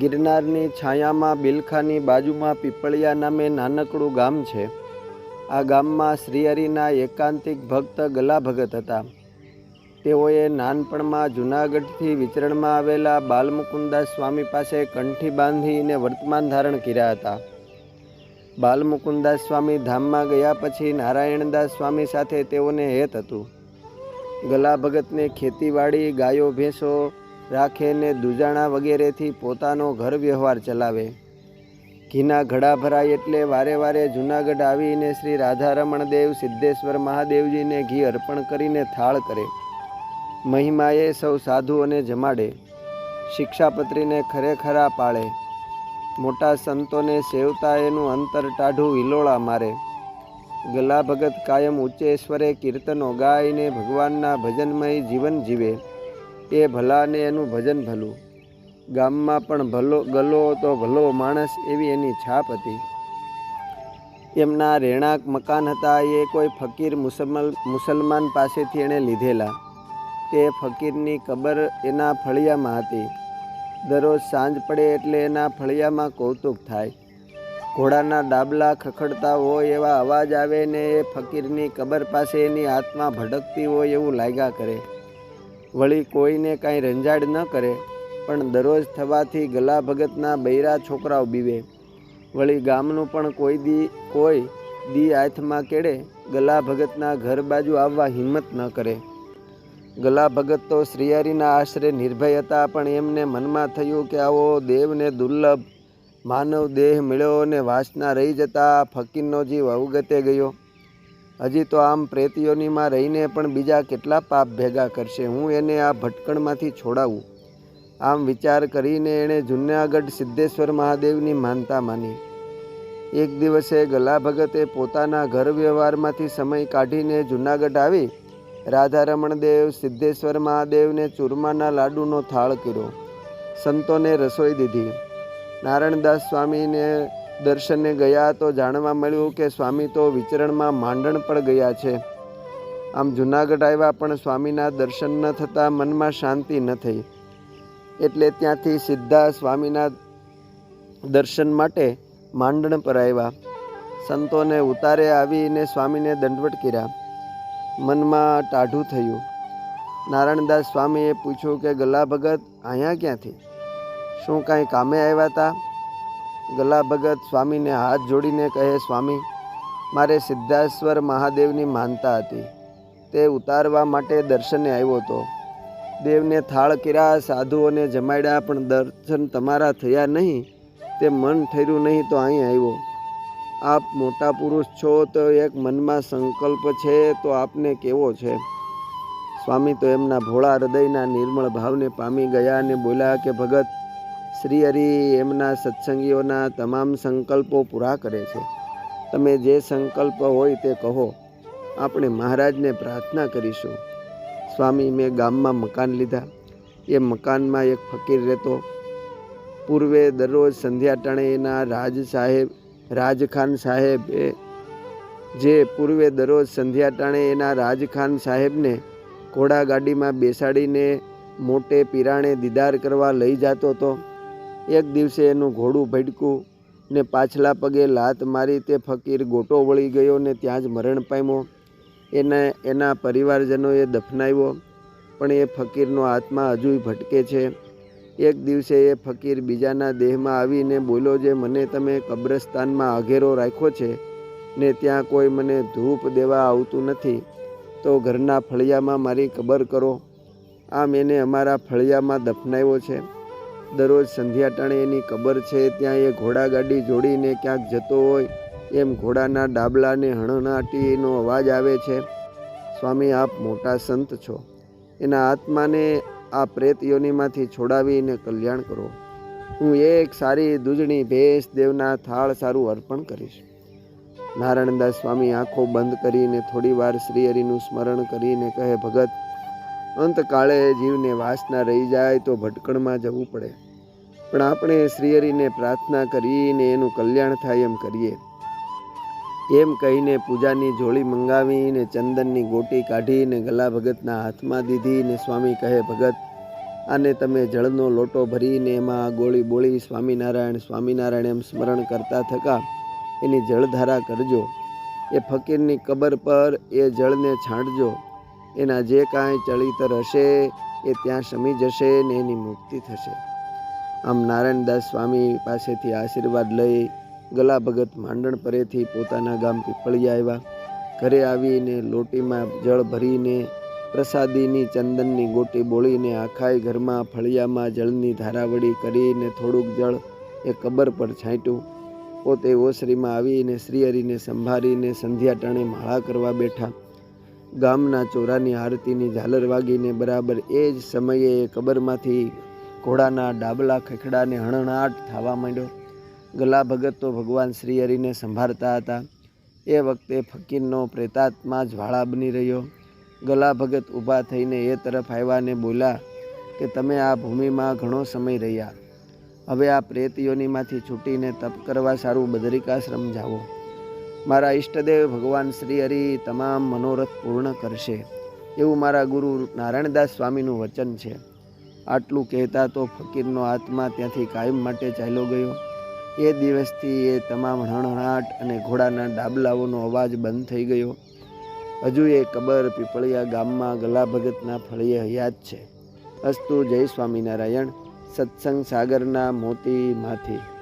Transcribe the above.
ગિરનારની છાયામાં બિલખાની બાજુમાં પીપળિયા નામે નાનકડું ગામ છે. આ ગામમાં શ્રીહરિના એકાંતિક ભક્ત ગલા ભગત હતા. તેઓએ નાનપણમાં જૂનાગઢથી વિચરણમાં આવેલા બાલમુકુદાસ સ્વામી પાસે કંઠી બાંધીને વર્તમાન ધારણ કર્યા હતા. બાલમુકુદાસ સ્વામી ધામમાં ગયા પછી નારાયણદાસ સ્વામી સાથે તેઓને હેત હતું. ગલા ભગતને ખેતીવાડી, ગાયો ભેંસો રાખે ને દુજાણા વગેરેથી પોતાનો ઘર વ્યવહાર ચલાવે. ઘીના ઘડા ભરાય એટલે વારે વારે જૂનાગઢ આવીને શ્રી રાધારમણ દેવ, સિદ્ધેશ્વર મહાદેવજીને ઘી અર્પણ કરીને થાળ કરે. મહિમાએ સૌ સાધુઓને જમાડે. શિક્ષાપત્રીને ખરેખરા પાળે. મોટા સંતોને સેવતા એનું અંતર ટાઢું વિલોળા મારે. ગલા ભગત કાયમ ઉચ્ચેશ્વરે કીર્તનો ગાઈને ભગવાનના ભજનમય જીવન જીવે. એ ભલાને એનું ભજન ભલું. ગામમાં પણ ભલો, ગલો તો ભલો માણસ એવી એની છાપ હતી. એમના રહેણાંક મકાન હતા, એ કોઈ ફકીર મુસલમાન મુસલમાન પાસેથી એણે લીધેલા. તે ફકીરની કબર એના ફળિયામાં હતી. દરરોજ સાંજ પડે એટલે એના ફળિયામાં કૌતુક થાય. ઘોડાના ડાબલા ખખડતા હોય એવા અવાજ આવે ને એ ફકીરની કબર પાસે એની આત્મા ભટકતી હોય એવું લાગ્યા કરે. વળી કોઈને કાંઈ રંજાડ ન કરે, પણ દરરોજ થવાથી ગલા ભગતના બૈરા છોકરાઓ બીવે. વળી ગામનું પણ કોઈ દી કોઈ દી હાથમાં કેળે ગલા ભગતના ઘર બાજુ આવવા હિંમત ન કરે. ગલા ભગત તો શ્રીહરિના આશરે નિર્ભય હતા, પણ એમને મનમાં થયું કે આવો દેવને દુર્લભ, માનવ દેહ મળ્યો અને વાસના રહી જતા ફકીરનો જીવ અવગતે ગયો. હજી તો આમ પ્રેતીઓનીમાં રહીને પણ બીજા કેટલા પાપ ભેગા કરશે, હું એને આ ભટકણમાંથી છોડાવું. આમ વિચાર કરીને એણે જુનાગઢ સિદ્ધેશ્વર મહાદેવની માનતા માની. એક દિવસે ગલા ભગતે પોતાના ઘર વ્યવહારમાંથી સમય કાઢીને જુનાગઢ આવી, રાધારમણ દેવ સિદ્ધેશ્વર મહાદેવને ચૂરમાના લાડુનો થાળ કર્યો. સંતોને રસોઈ દીધી. નારાયણદાસ સ્વામીને દર્શને ગયા તો જાણવા મળ્યું કે સ્વામી તો વિચરણમાં માંડણ પર ગયા છે. આમ જુનાગઢ આવ્યા પણ સ્વામીના દર્શન ન થતાં મનમાં શાંતિ ન થઈ. એટલે ત્યાંથી સીધા સ્વામીના દર્શન માટે માંડણ પર આવ્યા. સંતોને ઉતારે આવીને સ્વામીને દંડવટ કર્યા. મનમાં ટાઢું થયું. નારાયણદાસ સ્વામીએ પૂછ્યું કે, ગલા ભગત, અહીંયા ક્યાંથી? શું કાંઈ કામે આવ્યા હતા ગલા ભગત સ્વામીને હાથ જોડીને કહે, સ્વામી, મારે સિદ્ધાશ્વર મહાદેવની માનતા હતી. તે ઉતારવા માટે દર્શને આવ્યો હતો દેવને થાળ કર્યા સાધુઓને જમાડ્યા, પણ દર્શન તમારા થયા નહીં. તે મન ઠર્યું નહીં તો અહીં આવ્યો. આપ મોટા પુરુષ છો તો એક મનમાં સંકલ્પ છે તો આપને કેવો છે? સ્વામી તો એમના ભોળા હૃદયના નિર્મળ ભાવને પામી ગયા અને બોલ્યા કે, ભગત શ્રી હરિ એમના સત્સંગીઓના તમામ સંકલ્પો પૂરા કરે છે. તમે જે સંકલ્પ હોય તે કહો. આપણે મહારાજને પ્રાર્થના કરીશું. સ્વામી, મેં ગામમાં મકાન લીધા. એ મકાનમાં એક ફકીર રહેતો. પૂર્વે દરરોજ સંધ્યા ટાણે એના રાજ સાહેબ, રાજખાન સાહેબ એ જે પૂર્વે દરરોજ સંધ્યા ટાણે એના રાજખાન સાહેબને ઘોડા ગાડીમાં બેસાડીને મોટે પીરાણે દીદાર કરવા લઈ જતો હતો. એક દિવસે એનું ઘોડું ભડકું ને પાછલા પગે લાત મારી તે ફકીર ગોટો વળી ગયો ને ત્યાં જ મરણ પામ્યો. એને, એના પરિવારજનોએ દફનાવ્યો, પણ એ ફકીરનો આત્મા હજુય ભટકે છે. એક દિવસે એ ફકીર બીજાના દેહમાં આવીને બોલ્યો, જે મને તમે કબ્રસ્તાનમાં અઘેરો રાખ્યો છે ને ત્યાં કોઈ મને ધૂપ દેવા આવતું નથી, તો ઘરના ફળિયામાં મારી કબર કરો. આમ એને અમારા ફળિયામાં દફનાવ્યો છે. દરરોજ સંધ્યા ટાણે એની કબર છે, ત્યાં એ ઘોડાગાડી જોડીને ક્યાંક જતો હોય, એમ ઘોડાના ડાબલાને હણનાટીનો અવાજ આવે છે, સ્વામી, આપ મોટા સંત છો. એના આત્માને આ પ્રેત યોનિમાંથી છોડાવીને કલ્યાણ કરો. હું એક સારી દૂધણી ભેંસ દેવના થાળ સારું અર્પણ કરીશ. નારાયણદાસ સ્વામી આંખો બંધ કરીને થોડી વાર શ્રીહરિનું સ્મરણ કરીને કહે, ભગત અંતકાળે જીવને વાસના રહી જાય તો ભટકણમાં જવું પડે. પણ આપણે શ્રીહરિને પ્રાર્થના કરીને એનું કલ્યાણ થાય એમ કરીએ. એમ કહીને પૂજાની જોડી મંગાવીને ચંદનની ગોટી કાઢીને ગલા ભગતના હાથમાં દીધી ને સ્વામી કહે, ભગત, આને તમે જળનો લોટો ભરીને એમાં ગોળી બોળી સ્વામિનારાયણ સ્વામિનારાયણ એમ સ્મરણ કરતા થકા, એની જળધારા કરજો. એ ફકીરની કબર પર એ જળને છાંટજો. એના જે કાંઈ ચળિતર હશે એ ત્યાં શમી જશે ને એની મુક્તિ થશે. આમ નારાયણદાસ સ્વામી પાસેથી આશીર્વાદ લઈ ગલા ભગત માંડણ પરેથી પોતાના ગામ પીપળિયા આવ્યા. ઘરે આવીને લોટીમાં જળ ભરીને પ્રસાદીની ચંદનની ગોટી બોળીને આખાય ઘરમાં ફળિયામાં જળની ધારાવડી કરીને થોડુંક જળ એ કબર પર છાંટ્યું. પોતે ઓસરીમાં આવીને શ્રીહરિને સંભાળીને સંધ્યા ટાણે માળા કરવા બેઠા. ગામના ચોરાની આરતીની ઝાલર વાગીને બરાબર એ જ સમયે કબરમાંથી ઘોડાના ડાબલા ખખડાને હણહણાટ થવા માંડ્યો. ગલા ભગત તો ભગવાન શ્રી હરિને સંભાળતા હતા. એ વખતે ફકીરનો પ્રેતાત્મા જ્વાળા બની રહ્યો. ગલા ભગત ઊભા થઈને એ તરફ આવ્યા ને બોલ્યા કે તમે આ ભૂમિમાં ઘણો સમય રહ્યા. હવે આ પ્રેત યોનિમાંથી છૂટીને તપ કરવા સારું બદરિકાશ્રમ જાઓ. મારા ઈષ્ટદેવ ભગવાન શ્રી હરિ તમામ મનોરથ પૂર્ણ કરશે. એવું મારા ગુરુ નારાયણદાસ સ્વામીનું વચન છે. આટલું કહેતા તો ફકીરનો આત્મા ત્યાંથી કાયમ માટે ચાલ્યો ગયો. એ દિવસથી એ તમામ હણહણાટ અને ઘોડાના ડાબલાઓનો અવાજ બંધ થઈ ગયો. હજુ એ કબર પીપળિયા ગામમાં ગલા ભગતના ફળીએ હયાત છે. અસ્તુ જય સ્વામિનારાયણ. સત્સંગ સાગરના મોતીમાંથી.